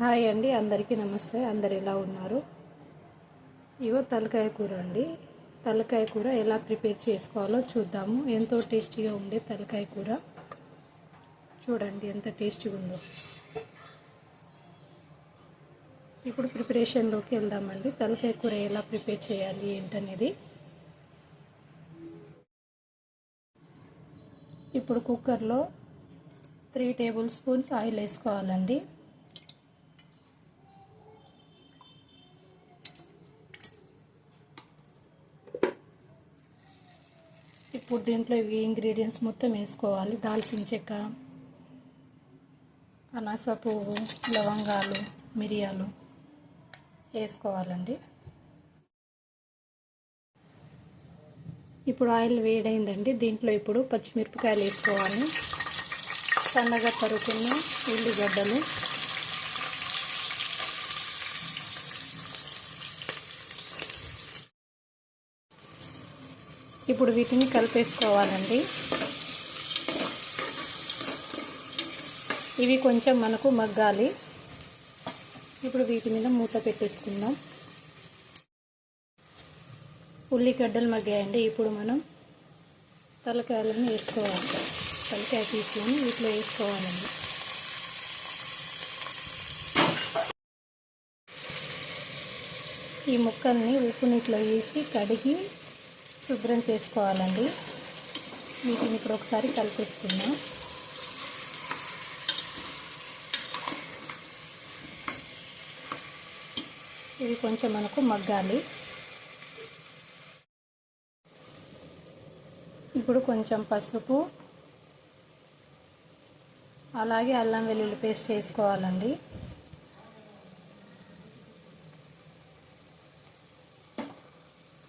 Hi అండి అందరికీ నమస్తే. అందరు ఎలా ఉన్నారు? ఇగో తలకాయ కూర అండి. తలకాయ కూర ఎలా ప్రిపేర్ చేసుకోవాలో చూద్దాము. ఎంతో టేస్టీగా ఉండే తలకాయ కూర. చూడండి ఎంత టేస్టీగా ఉందో. ఇప్పుడు ప్రిపరేషన్లోకి వెళ్దామండి. తలకాయ కూర ఎలా ప్రిపేర్ చేయాలి ఏంటనేది. ఇప్పుడు కుక్కర్లో త్రీ టేబుల్ స్పూన్స్ ఆయిల్ వేసుకోవాలండి. ఇప్పుడు దీంట్లో ఇవి ఇంగ్రీడియంట్స్ మొత్తం వేసుకోవాలి. దాల్చిన చెక్క అనాస పువ్వు లవంగాలు మిరియాలు వేసుకోవాలండి. ఇప్పుడు ఆయిల్ వేడైందండి. దీంట్లో ఇప్పుడు పచ్చిమిరపకాయలు వేసుకోవాలి. సన్నగా తరుకున్న ఉల్లిగడ్డలు ఇప్పుడు వీటిని కలిపేసుకోవాలండి. ఇవి కొంచెం మనకు మగ్గాలి. ఇప్పుడు వీటి మీద మూత పెట్టేసుకుందాం. ఉల్లిగడ్డలు మగ్గాయండి. ఇప్పుడు మనం తలకాయలను వేసుకోవాలి. తలకాయ తీసుకొని వీటిలో వేసుకోవాలండి. ఈ ముక్కల్ని ఉప్పు నీటిలో వేసి కడిగి శుభ్రం చేసుకోవాలండి. వీటిని ఇప్పుడు ఒకసారి కలిపిస్తున్నాం. ఇవి కొంచెం మనకు మగ్గాలి. ఇప్పుడు కొంచెం పసుపు అలాగే అల్లం వెల్లుల్లి పేస్ట్ వేసుకోవాలండి.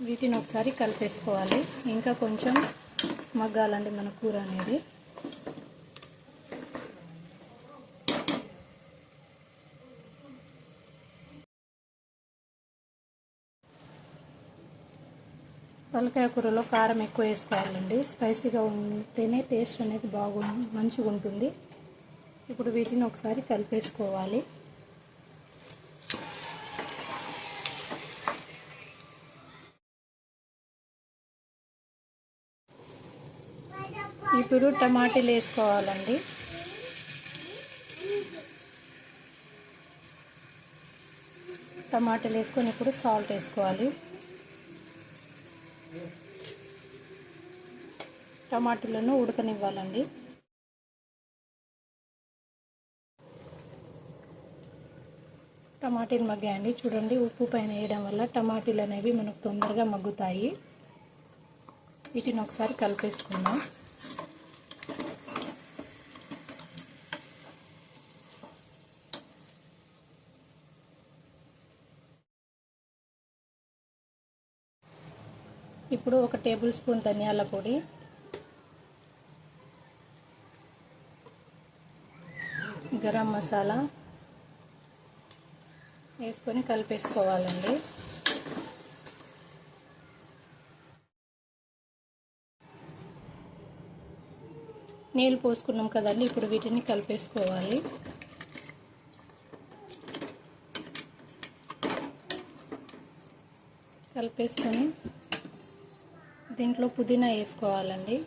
వీటిని ఒకసారి కలిపేసుకోవాలి. ఇంకా కొంచెం మగ్గాలండి మన కూర అనేది. పలకాయ కూరలో కారం ఎక్కువ వేసుకోవాలండి. స్పైసీగా ఉంటేనే టేస్ట్ అనేది బాగు మంచిగా ఉంటుంది ఇప్పుడు వీటిని ఒకసారి కలిపేసుకోవాలి. ఇప్పుడు టమాటీలు వేసుకోవాలండి. టమాటాలు వేసుకొని ఇప్పుడు సాల్ట్ వేసుకోవాలి. టమాటాలను ఉడకనివ్వాలండి. టమాటీలు మగ్గాయండి. చూడండి ఉప్పు పైన వేయడం వల్ల టమాటీలు అనేవి మనకు తొందరగా మగ్గుతాయి. వీటిని ఒకసారి కలిపేసుకుందాం. ఇప్పుడు ఒక టేబుల్ స్పూన్ ధనియాల పొడి. గరం మసాలా. వేసుకొని కలిపేసుకోవాలండి. నీళ్ళు పోసుకున్నాం కదండి ఇప్పుడు వీటిని కలిపేసుకోవాలి. కలిపేసుకొని దీంట్లో పుదీనా వేసుకోవాలండి.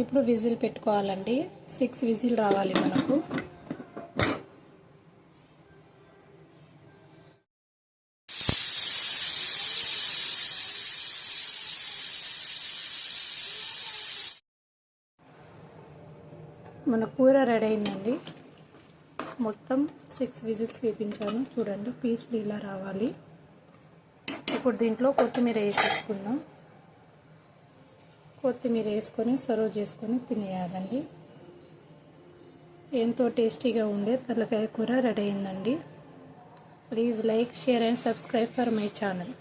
ఇప్పుడు విజిల్ పెట్టుకోవాలండి. సిక్స్ విజిల్ రావాలి మనకు. మన కూర రెడీ అయిందండి. మొత్తం సిక్స్ విజిల్స్ వేపించాను చూడండి పీస్లు ఇలా రావాలి. ఇప్పుడు దీంట్లో కొత్తిమీర వేసేసుకుందాం. కొత్తిమీర వేసుకొని సర్వ్ చేసుకొని తినేయాలండి. ఎంతో టేస్టీగా ఉండే తలకాయ కూర రెడీ అయిందండి. Please like share and subscribe for my channel